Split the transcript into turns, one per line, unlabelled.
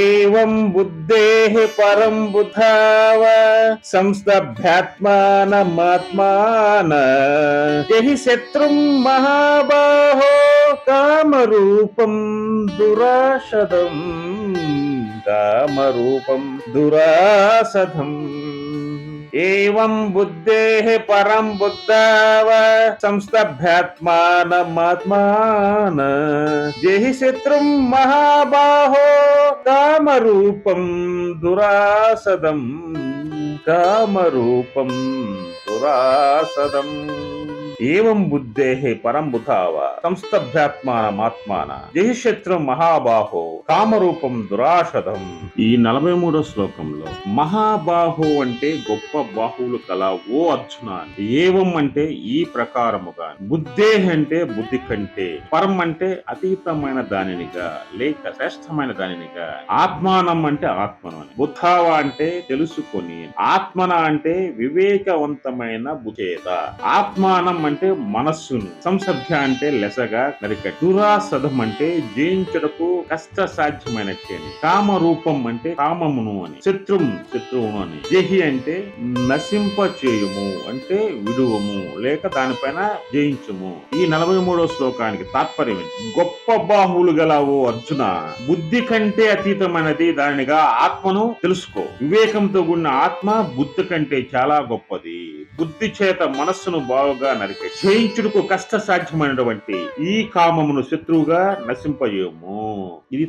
ఏవం బుద్ధే పరం బుధావ సంస్తభ్యాత్మానమాత్మాన జహి శత్రుం మహాబాహో కామరూపం దురాశదం కామరూపం దురాసధం ఏవం బుద్ధే పరం బుద్ధావ సంస్తభ్యాత్మానమాత్మాన జహి శత్రుం మహాబాహో కామరూపం దురాసదం. కామరూపం దురాసదం. ఏవం బుద్ధే పరం బుధావ? సంస్తభ్యాత్మానమాత్మాన జహి మహాబాహో కామరూపం దురాషదం ఈ నలభై మూడో శ్లోకంలో మహాబాహు అంటే గొప్ప బాహువులు కల ఓ అర్జున ఏవం అంటే ఈ ప్రకారముగా. బుద్ధే అంటే బుద్ధి కంటే పరం అంటే అతీతమైన దానినిగా లేక శ్రేష్టమైన దానినిగా. ఆత్మానం అంటే ఆత్మను అని. బుద్ధావ అంటే తెలుసుకొని ఆత్మన అంటే వివేకవంతమైన బుచేత ఆత్మానం అంటే మనస్సును. సంసభ్య అంటే లెసగా నరిక దురాసదం అంటే జయించుటకు కష్ట సాధ్యమైన చేని కామ రూపం అంటే కామమును అని. శత్రుం శత్రువును అని. జహి అంటే నశింప చేయుము అంటే విడువము లేక దానిపైన జయించుము. ఈ నలభై మూడో శ్లోకానికి తాత్పర్యం గొప్ప బాహువులు గల ఓ అర్జున. బుద్ధి కంటే అతీతమైనది దానిగా ఆత్మను తెలుసుకో. వివేకంతో కూడిన ఆత్మ బుద్ధి కంటే చాలా గొప్పది. బుద్ధి చేత మనస్సును బావుగా నరికే చేయించుటకు కష్ట సాధ్యమైనటువంటి ఈ కామమును శత్రువుగా నశింపజేయము. ఇది